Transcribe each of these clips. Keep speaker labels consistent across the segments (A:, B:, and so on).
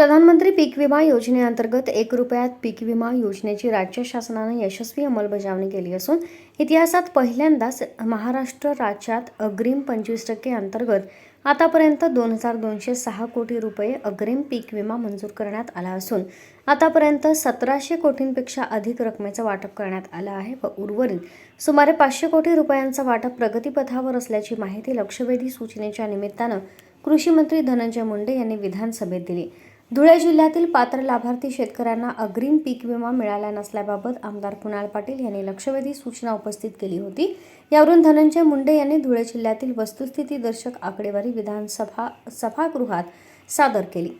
A: प्रधानमंत्री पीक विमा योजनेअंतर्गत एक रुपयात पीक विमा योजनेची राज्य शासनाने यशस्वी अंमलबजावणी केली असून इतिहासात पहिल्यांदाच महाराष्ट्र राज्यात अग्रिम पंचवीस टक्के अंतर्गत आतापर्यंत दोन हजार दोनशे सहा कोटी रुपये अग्रिम पीक विमा मंजूर करण्यात आला असून आतापर्यंत सतराशे कोटींपेक्षा अधिक रकमेचं वाटप करण्यात आलं आहे व उर्वरित सुमारे पाचशे कोटी रुपयांचं वाटप प्रगतीपथावर असल्याची माहिती लक्षवेधी सूचनेच्या निमित्तानं कृषी मंत्री धनंजय मुंडे यांनी विधानसभेत दिली. धुळे जिल्ह्यातील पात्र लाभार्थी शेतकऱ्यांना अग्रिम पीक विमा मिळाला नसल्याबाबत आमदार कुणाल पाटील यांनी लक्षवेधी सूचना उपस्थित केली होती. यावरून धनंजय मुंडे यांनी धुळे जिल्ह्यातील वस्तुस्थिती दर्शक आकडेवारी विधानसभा सभागृहात सादर केली.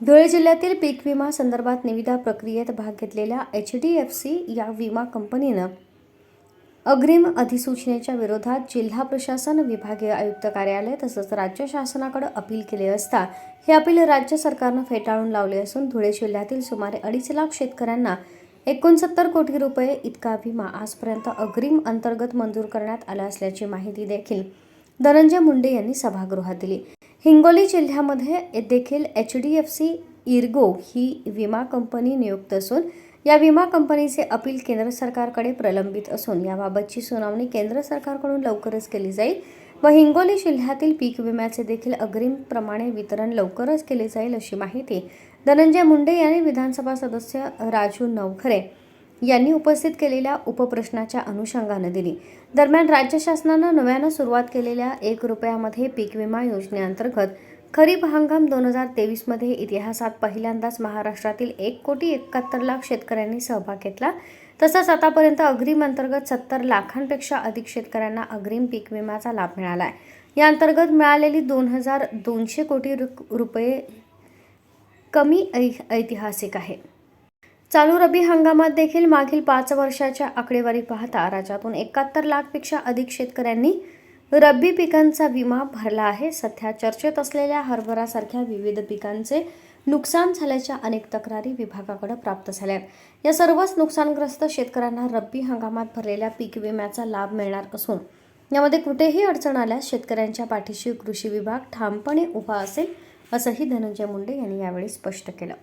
A: धुळे जिल्ह्यातील पीक विमा संदर्भात निविदा प्रक्रियेत भाग घेतलेल्या एच डी एफ सी या विमा कंपनीनं अग्रिम अधिसूचनेच्या विरोधात जिल्हा प्रशासन विभागीय आयुक्त कार्यालय तसंच राज्य शासनाकडे अपील केले असता हे अपील राज्य सरकारनं फेटाळून लावले असून धुळे जिल्ह्यातील सुमारे अडीच लाख शेतकऱ्यांना एकोणसत्तर कोटी रुपये इतका विमा आजपर्यंत अग्रिम अंतर्गत मंजूर करण्यात आला असल्याची माहिती देखील धनंजय मुंडे यांनी सभागृहात दिली. हिंगोली जिल्ह्यामध्ये देखील H D F C ergo ही विमा कंपनी नियुक्त असून या विमा कंपनीचे अपील केंद्र सरकारकडे प्रलंबित असून याबाबतची सुनावणी केंद्र सरकारकडून लवकरच केली जाईल व हिंगोली जिल्ह्यातील पीक विम्याचे देखील अग्रिम प्रमाणे वितरण लवकरच केले जाईल अशी माहिती धनंजय मुंडे यांनी विधानसभा सदस्य राजू नवखरे यांनी उपस्थित केलेल्या उपप्रश्नाच्या अनुषंगानं दिली. दरम्यान राज्य शासनानं नव्यानं सुरुवात केलेल्या एक रुपयामध्ये पीक विमा योजनेअंतर्गत खरीप हंगाम दोन हजार तेवीसमध्ये इतिहासात पहिल्यांदाच महाराष्ट्रातील एक कोटी एकाहत्तर लाख शेतकऱ्यांनी सहभाग घेतला. तसंच आतापर्यंत अग्रिम अंतर्गत सत्तर लाखांपेक्षा अधिक शेतकऱ्यांना अग्रिम पीक विम्याचा लाभ मिळाला आहे या अंतर्गत मिळालेली दोन हजार दोनशे कोटी रुपये कमी ऐ- ऐतिहासिक आहे. चालू रबी हंगामात देखील मागील पाच वर्षाच्या आकडेवारी पाहता राज्यातून एकाहत्तर लाखपेक्षा अधिक शेतकऱ्यांनी रब्बी पिकांचा विमा भरला आहे. सध्या चर्चेत असलेल्या हरभरासारख्या विविध पिकांचे नुकसान झाल्याच्या अनेक तक्रारी विभागाकडे प्राप्त झाल्या. या सर्वच नुकसानग्रस्त शेतकऱ्यांना रब्बी हंगामात भरलेल्या पीक विम्याचा लाभ मिळणार असून यामध्ये कुठेही अडचण आल्यास शेतकऱ्यांच्या पाठीशी कृषी विभाग ठामपणे उभा असेल असंही धनंजय मुंडे यांनी यावेळी स्पष्ट केलं.